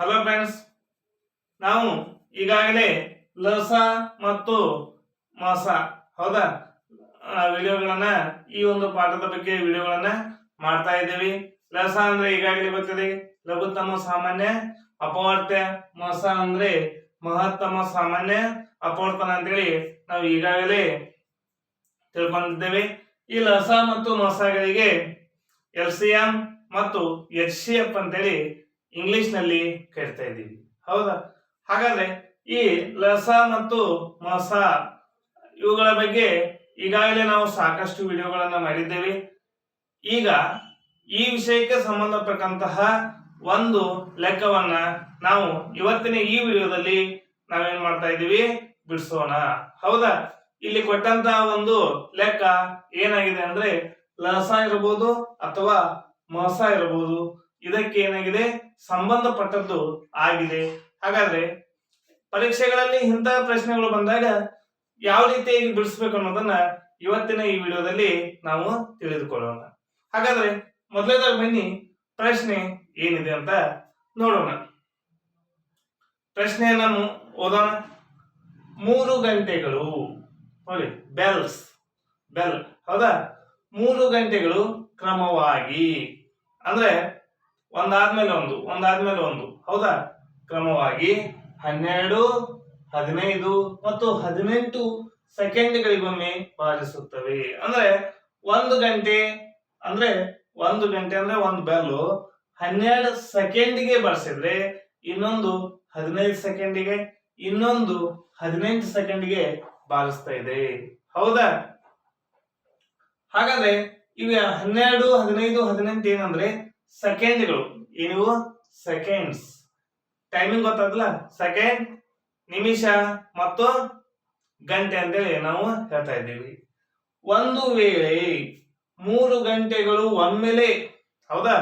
Hello friends ನಾವು ಈಗಾಗಲೇ ಲಸ ಮತ್ತು ಮಾಸ, ಹೌದಾ? ವಿಡಿಯೋಗಳನ್ನ ಈ ಒಂದು ಪಾಠದ ಬಗ್ಗೆ ವಿಡಿಯೋಗಳನ್ನ ಮಾಡ್ತಾ ಇದ್ದೀವಿ. ಲಸ ಅಂದ್ರೆ ಈಗಾಗಲೇ ಬರ್ತದೆ ಲಘುತ್ತಮ, ಸಾಮಾನ್ಯ ಅಪವರ್ತ್ಯ ಮಾಸ ಅಂದ್ರೆ ಮಹತ್ತಮ, ಸಾಮಾನ್ಯ ಅಪವರ್ತನ ಅಂತೇಳಿ ನಾವು ಈಗಾಗಲೇ ತಿಳ್ಕೊಂಡಿದ್ದೇವೆ. ಈ ಲಸ ಮತ್ತು ಮಾಸಗಳಿಗೆ ಎಲ್ ಸಿ ಎಂ ಮತ್ತು ಎಚ್ ಸಿ ಎಫ್ ಅಂತೇಳಿ ಇಂಗ್ಲಿಷ್ನಲ್ಲಿ ಕರಿತಾ ಇದ್ದೀವಿ. ಹೌದಾ? ಹಾಗಾದ್ರೆ ಈ ಲಸ ಮತ್ತು ಮಸ ಇವುಗಳ ಬಗ್ಗೆ ಈಗಾಗಲೇ ನಾವು ಸಾಕಷ್ಟು ವಿಡಿಯೋಗಳನ್ನ ಮಾಡಿದ್ದೇವೆ. ಈಗ ಈ ವಿಷಯಕ್ಕೆ ಸಂಬಂಧಪಟ್ಟಂತಹ ಒಂದು ಲೆಕ್ಕವನ್ನ ನಾವು ಇವತ್ತಿನ ಈ ವಿಡಿಯೋದಲ್ಲಿ ನಾವೇನ್ ಮಾಡ್ತಾ ಇದ್ದೀವಿ? ಬಿಡಿಸೋಣ. ಹೌದಾ? ಇಲ್ಲಿ ಕೊಟ್ಟಂತಹ ಒಂದು ಲೆಕ್ಕ ಏನಾಗಿದೆ ಅಂದ್ರೆ ಲಸ ಇರಬಹುದು ಅಥವಾ ಮಸ ಇರಬಹುದು ಇದಕ್ಕೆ ಏನಾಗಿದೆ? ಸಂಬಂಧಪಟ್ಟದ್ದು ಆಗಿದೆ. ಹಾಗಾದ್ರೆ ಪರೀಕ್ಷೆಗಳಲ್ಲಿ ಇಂತಹ ಪ್ರಶ್ನೆಗಳು ಬಂದಾಗ ಯಾವ ರೀತಿಯಾಗಿ ಬಿಡಿಸ್ಬೇಕು ಅನ್ನೋದನ್ನ ಇವತ್ತಿನ ಈ ವಿಡಿಯೋದಲ್ಲಿ ನಾವು ತಿಳಿದುಕೊಳ್ಳೋಣ. ಹಾಗಾದ್ರೆ ಮೊದಲೇದಾಗಿ ಬನ್ನಿ, ಪ್ರಶ್ನೆ ಏನಿದೆ ಅಂತ ನೋಡೋಣ. ಪ್ರಶ್ನೆ ನಾನು ಓದೋಣ. ಮೂರು ಗಂಟೆಗಳು. ನೋಡಿ ಬೆಲ್ಸ್ ಬೆಲ್ ಹೌದಾ? ಮೂರು ಗಂಟೆಗಳು ಕ್ರಮವಾಗಿ. ಅಂದ್ರೆ ಒಂದಾದ್ಮೇಲೆ ಒಂದು ಒಂದಾದ್ಮೇಲೆ ಒಂದು. ಹೌದಾ? ಕ್ರಮವಾಗಿ ಹನ್ನೆರಡು, ಹದಿನೈದು ಮತ್ತು ಹದಿನೆಂಟು ಸೆಕೆಂಡ್ಗಳಿಗೊಮ್ಮೆ ಬಾರಿಸುತ್ತವೆ ಅಂದ್ರೆ ಒಂದು ಗಂಟೆ, ಅಂದ್ರೆ ಒಂದು ಗಂಟೆ ಅಂದ್ರೆ ಒಂದು ಬೆಲ್ಲು ಹನ್ನೆರಡು ಸೆಕೆಂಡಿಗೆ ಬಾರಿಸಿದ್ರೆ ಇನ್ನೊಂದು ಹದಿನೈದು ಸೆಕೆಂಡಿಗೆ, ಇನ್ನೊಂದು ಹದಿನೆಂಟು ಸೆಕೆಂಡ್ಗೆ ಬಾರಿಸ್ತಾ ಇದೆ. ಹೌದಾ? ಹಾಗಾದ್ರೆ ಇವ ಹನ್ನೆರಡು, ಹದಿನೈದು, ಹದಿನೆಂಟು ಏನಂದ್ರೆ ಸೆಕೆಂಡ್ಗಳು. ಏನು ಸೆಕೆಂಡ್ಸ್. ಟೈಮಿಂಗ್ ಗೊತ್ತಾಗಲ್ಲ ಸೆಕೆಂಡ್, ನಿಮಿಷ ಮತ್ತು ಗಂಟೆ ಅಂತೇಳಿ ನಾವು ಹೇಳ್ತಾ ಇದ್ದೀವಿ. ಒಂದು ವೇಳೆ ಮೂರು ಗಂಟೆಗಳು ಒಮ್ಮೆಲೆ, ಹೌದಾ?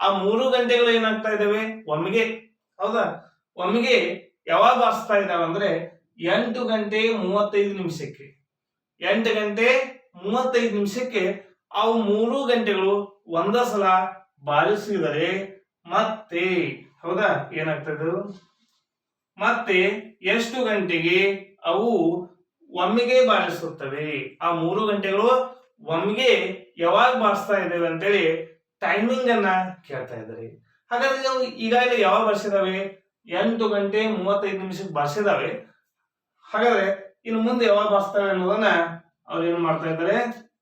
ಆ ಮೂರು ಗಂಟೆಗಳು ಏನಾಗ್ತಾ ಇದ್ದಾವೆ? ಒಮ್ಮೆಗೆ, ಹೌದಾ? ಒಮ್ಮೆಗೆ ಯಾವಾಗ ಬಾರಿಸ್ತಾ ಇದ್ದಾವೆ ಅಂದ್ರೆ ಎಂಟು ಗಂಟೆ ಮೂವತ್ತೈದು ನಿಮಿಷಕ್ಕೆ. ಎಂಟು ಗಂಟೆ ಮೂವತ್ತೈದು ನಿಮಿಷಕ್ಕೆ ಅವು ಮೂರು ಗಂಟೆಗಳು ಒಂದ ಸಲ ಬಾರಿಸಿದರೆ ಮತ್ತೆ, ಹೌದಾ? ಏನಾಗ್ತದೆ ಮತ್ತೆ ಎಷ್ಟು ಗಂಟೆಗೆ ಅವು ಒಮ್ಮೆಗೆ ಬಾರಿಸುತ್ತವೆ? ಆ ಮೂರು ಗಂಟೆಗಳು ಒಮ್ಮೆಗೆ ಯಾವಾಗ ಬಾರಿಸ್ತಾ ಇದ್ದೇವೆ ಅಂತೇಳಿ ಟೈಮಿಂಗ್ ಅನ್ನ ಕೇಳ್ತಾ ಇದ್ದಾರೆ. ಹಾಗಾದ್ರೆ ನಾವು ಈಗಾಗಲೇ ಯಾವಾಗ ಬಾರಿಸಿದಾವೆ ಎಂಟು ಗಂಟೆ ಮೂವತ್ತೈದು ನಿಮಿಷಕ್ಕೆ ಬಾರಿಸಿದಾವೆ ಹಾಗಾದ್ರೆ ಇನ್ನು ಮುಂದೆ ಯಾವಾಗ ಬರ್ಸ್ತಾವೆ ಅನ್ನೋದನ್ನ ಅವ್ರು ಏನ್ ಮಾಡ್ತಾ ಇದ್ದಾರೆ?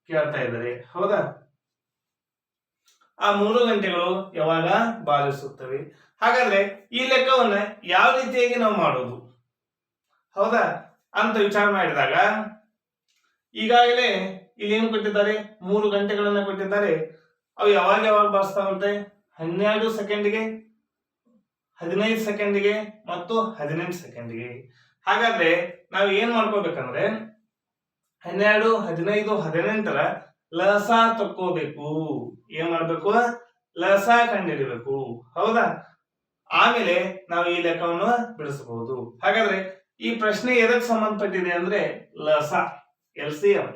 ಕೇಳ್ತಾ ಇದ್ದಾರೆ. ಹೌದಾ? ಆ ಮೂರು ಗಂಟೆಗಳು ಯಾವಾಗ ಬಾರಿಸುತ್ತವೆ ಹಾಗಾದ್ರೆ ಈ ಲೆಕ್ಕವನ್ನ ಯಾವ ರೀತಿಯಾಗಿ ನಾವು ಮಾಡೋದು? ಹೌದಾ? ಅಂತ ವಿಚಾರ ಮಾಡಿದಾಗ, ಈಗಾಗಲೇ ಇಲ್ಲಿ ಏನು ಕೊಟ್ಟಿದ್ದಾರೆ? ಮೂರು ಗಂಟೆಗಳನ್ನ ಕೊಟ್ಟಿದ್ದಾರೆ. ಅವು ಯಾವಾಗ ಯಾವಾಗ ಬಾರಿಸ್ತಾವಂತೆ ಹನ್ನೆರಡು ಸೆಕೆಂಡ್ಗೆ ಹದಿನೈದು ಸೆಕೆಂಡ್ಗೆ ಮತ್ತು ಹದಿನೆಂಟು ಸೆಕೆಂಡ್ಗೆ ಹಾಗಾದ್ರೆ ನಾವು ಏನ್ ಮಾಡ್ಕೋಬೇಕಂದ್ರೆ, ಹನ್ನೆರಡು, ಹದಿನೈದು, ಹದಿನೆಂಟರ ಲಸ ತಕ್ಕೋಬೇಕು. ಏನ್ ಮಾಡ್ಬೇಕು? ಲಸ ಕಂಡಿಡಿಬೇಕು. ಹೌದಾ? ಆಮೇಲೆ ನಾವು ಈ ಲೆಕ್ಕವನ್ನು ಬಿಡಿಸಬಹುದು. ಹಾಗಾದ್ರೆ ಈ ಪ್ರಶ್ನೆ ಎದಕ್ಕೆ ಸಂಬಂಧಪಟ್ಟಿದೆ ಅಂದ್ರೆ ಲಸ, ಎಲ್ ಸಿ ಎಂ.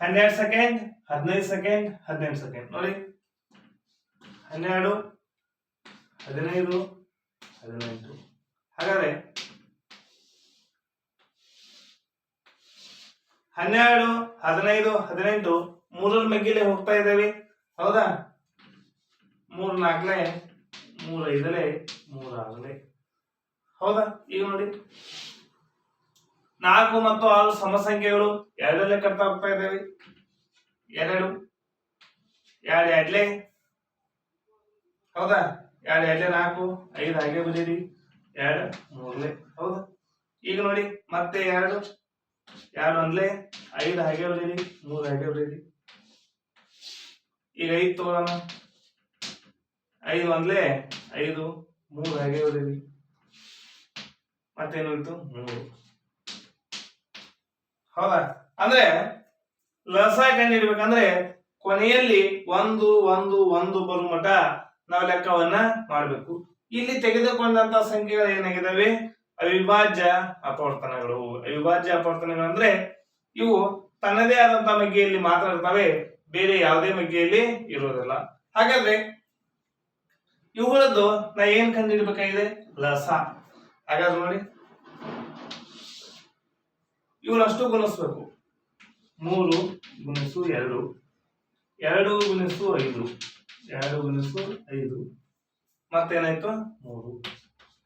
ಹನ್ನೆರಡು ಸೆಕೆಂಡ್, ಹದಿನೈದು ಸೆಕೆಂಡ್, ಹದಿನೆಂಟು ಸೆಕೆಂಡ್. ನೋಡಿ. ಹನ್ನೆರಡು, ಹದಿನೈದು, ಹದಿನೆಂಟು. ಹಾಗಾದ್ರೆ ಹನ್ನೆರಡು, ಹದಿನೈದು, ಹದಿನೆಂಟು ಮೂರರ ಮಗ್ಗಿಲೆ ಹೋಗ್ತಾ ಇದ್ದೇವೆ. ಹೌದಾ? ಮೂರ್ ನಾಲ್ಕಲೆ ಮೂರೈದಲೆ ಐದಲೆ, ಮೂರ್ ಆರಲೆ. ಹೌದಾ? ಈಗ ನೋಡಿ. ನಾಲ್ಕು ಮತ್ತು ಆರು ಸಮಸಂಖ್ಯೆಗಳು ಎರಡಲ್ಲೇ ಕಟ್ತಾ ಹೋಗ್ತಾ ಇದ್ದೇವೆ. ಎರಡು. ಎರಡು ಎರಡ್ಲೆ. ಹೌದಾ? ಎರಡು ಎರಡ್ಲೆ ನಾಲ್ಕು, ಐದು ಹಾಗೆ ಬರೀರಿ ಎರಡು, ಮೂರ್ಲೆ. ಹೌದಾ? ಈಗ ನೋಡಿ, ಮತ್ತೆ ಎರಡು. ಎರಡು ಒಂದ್ಲೆ ಐದು ಹಾಗೆ ಬರೀರಿ ಮೂರು ಹಾಗೆ ಬರೀರಿ ಈಗ ಐದು ತಗೋಣ ಐದು ಅಂದ್ಲೆ ಐದು, ಮೂರು ಹಾಗೆ ಬರೀರಿ ಮತ್ತೇನು ಮೂರು. ಹೌದಾ? ಅಂದ್ರೆ ಲಸ ಕಂಡಿಡ್ಬೇಕಂದ್ರೆ ಕೊನೆಯಲ್ಲಿ ಒಂದು ಒಂದು ಒಂದು ಬರು ಮಟ ನಾವು ಲೆಕ್ಕವನ್ನ ಮಾಡಬೇಕು. ಇಲ್ಲಿ ತೆಗೆದುಕೊಂಡಂತ ಸಂಖ್ಯೆಗಳು ಏನಾಗಿದಾವೆ? ಅವಿಭಾಜ್ಯ ಅಪವರ್ತನಗಳು ಅವಿಭಾಜ್ಯ ಅಪವರ್ತನಗಳು ಅಂದ್ರೆ ಇವು ತನ್ನದೇ ಆದಂತಹ ಮಗ್ಗೆಯಲ್ಲಿ ಮಾತ್ರ ಇರ್ತವೆ, ಬೇರೆ ಯಾವುದೇ ಮಗ್ಗೆಯಲ್ಲಿ ಇರೋದಿಲ್ಲ ಹಾಗಾದ್ರೆ ಇವುಗಳದ್ದು ನಾ ಏನ್ ಕಂಡುಹಿಡಬೇಕಾಗಿದೆ? ಲಸ ಹಾಗಾದ್ರೆ ನೋಡಿ. ಇವನಷ್ಟು ಗುಣಿಸ್ಬೇಕು. ಮೂರು ಗುಣಿಸು ಎರಡು. ಎರಡು ಗುಣಿಸು ಐದು. ಎರಡು ಗುಣಿಸು ಐದು. ಮತ್ತೇನಾಯ್ತು? ಮೂರು.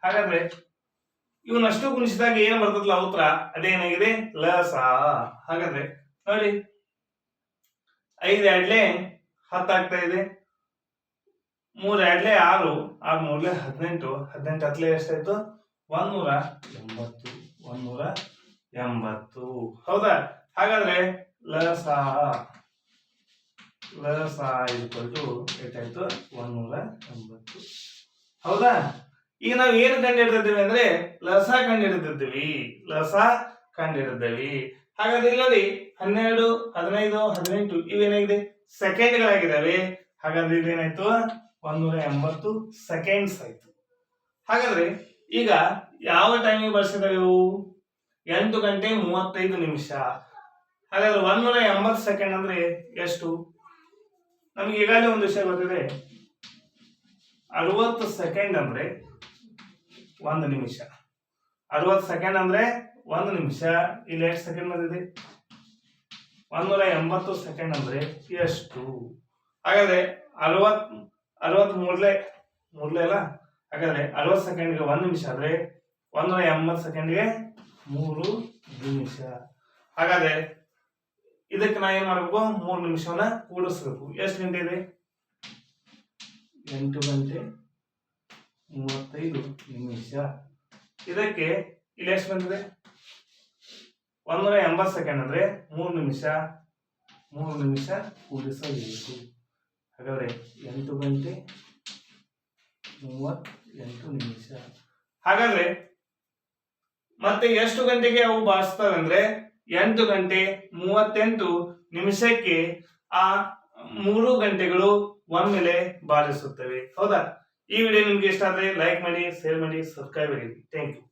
ಹಾಗಾದ್ರೆ ಇವನಷ್ಟು ಗುಣಿಸಿದಾಗ ಏನು ಬರ್ತದಲ್ಲ ಉತ್ತರ? ಅದೇನಾಗಿದೆ? ಲಸ ಹಾಗಾದ್ರೆ ನೋಡಿ. ಐದು ಎಡ್ಲೆ ಹತ್ತಾಗ್ತಾ ಇದೆ. ಮೂರ್ ಎರಡ್ಲೆ ಆರು. ಆರು ಮೂರ್ಲೆ ಹದಿನೆಂಟು. ಹದಿನೆಂಟು ಹತ್ಲೆ ಎಷ್ಟಾಯ್ತು? ಒಂದೂರ ಎಂಬತ್ತು. ಒಂದೂರ ಎಂಬತ್ತು. ಹೌದಾ? ಹಾಗಾದ್ರೆ ಲಸ ಲಸ ಇದು ಕೊಟ್ಟು ಎಷ್ಟಾಯ್ತು? ಒಂದೂರ ಎಂಬತ್ತು. ಹೌದಾ? ಈಗ ನಾವು ಏನು ಕಂಡುಹಿಡಿದಿದ್ದೀವಿ ಅಂದ್ರೆ ಲಸ ಕಂಡುಹಿಡಿದಿದ್ದೀವಿ. ಲಸ ಕಂಡುಹಿಡಿದ್ದೀವಿ ಹಾಗಾದ್ರೆ ಇಲ್ಲಿ ಹನ್ನೆರಡು, ಹದಿನೈದು, ಹದಿನೆಂಟು ಇವೇನಾಗಿದೆ? ಸೆಕೆಂಡ್ಗಳಾಗಿದ್ದಾವೆ. ಹಾಗಾದ್ರೆ ಇದೇನಾಯ್ತು? ಒಂದೂರ ಎಂಬತ್ತು ಸೆಕೆಂಡ್ಸ್ ಆಯ್ತು. ಹಾಗಾದ್ರೆ ಈಗ ಯಾವ ಟೈಮಿಗೆ ಬಳಸಿದಾವೆ ಇವು ಎಂಟು ಗಂಟೆ ಮೂವತ್ತೈದು ನಿಮಿಷ. ಹಾಗಾದ್ರೆ ಒಂದೂರ ಎಂಬತ್ತು ಸೆಕೆಂಡ್ ಅಂದ್ರೆ ಎಷ್ಟು? ನಮ್ಗೆ ಈಗಾಗಲೇ ಒಂದು ವಿಷಯ ಗೊತ್ತಿದೆ. ಅರವತ್ತು ಸೆಕೆಂಡ್ ಅಂದ್ರೆ ಒಂದು ನಿಮಿಷ. ಅರವತ್ತು ಸೆಕೆಂಡ್ ಅಂದ್ರೆ ಒಂದು ನಿಮಿಷ. ಇಲ್ಲಿ ಎಷ್ಟು ಸೆಕೆಂಡ್ ಬಂದಿದೆ? ಒಂದೂರ ಎಂಬತ್ತು ಸೆಕೆಂಡ್ ಅಂದ್ರೆ ಎಷ್ಟು? ಹಾಗಾದ್ರೆ ಅರವತ್ ಅರವತ್ ಮೂರ್ಲೆ ಮೂರ್ಲೆ ಅಲ್ಲ? ಹಾಗಾದ್ರೆ ಅರವತ್ತು ಸೆಕೆಂಡ್ಗೆ ಒಂದು ನಿಮಿಷ ಆದ್ರೆ ಒಂದೂರ ಎಂಬತ್ತು ಸೆಕೆಂಡ್ಗೆ ಮೂರು ನಿಮಿಷ. ಹಾಗಾದ್ರೆ ಇದಕ್ಕೆ ನಾ ಏನ್ ಮಾಡಬೇಕು? ಮೂರು ನಿಮಿಷವನ್ನ ಕೂಡಿಸ್ಬೇಕು. ಎಷ್ಟು ಗಂಟೆ ಇದೆ? ಎಂಟು ಗಂಟೆ. ಮೂವತ್ತೈದು ನಿಮಿಷ ಇದಕ್ಕೆ ಇಲ್ಲಿ ಎಷ್ಟು ಬಂದಿದೆ? ಒಂದೂರ ಎಂಬತ್ತು ಸೆಕೆಂಡ್ ಅಂದ್ರೆ ಮೂರು ನಿಮಿಷ. ಮೂರು ನಿಮಿಷ ಕೂಡಿಸಬೇಕು ಹಾಗಾದ್ರೆ ಎಂಟು ಗಂಟೆ, ಮೂವತ್ತೆಂಟು ನಿಮಿಷ. ಹಾಗಾದ್ರೆ ಮತ್ತೆ ಎಷ್ಟು ಗಂಟೆಗೆ ಅವು ಬಾರಿಸ್ತವೆ ಅಂದ್ರೆ ಎಂಟು ಗಂಟೆ, ಮೂವತ್ತೆಂಟು ನಿಮಿಷಕ್ಕೆ ಆ ಮೂರು ಗಂಟೆಗಳು ಒಮ್ಮೆಲೆ ಬಾರಿಸುತ್ತವೆ. ಹೌದಾ? ಈ ವಿಡಿಯೋ ನಿಮ್ಗೆ ಇಷ್ಟ ಆದರೆ ಲೈಕ್ ಮಾಡಿ ಶೇರ್ ಮಾಡಿ ಸಬ್ಸ್ಕ್ರೈಬ್ ಮಾಡಿ. Thank you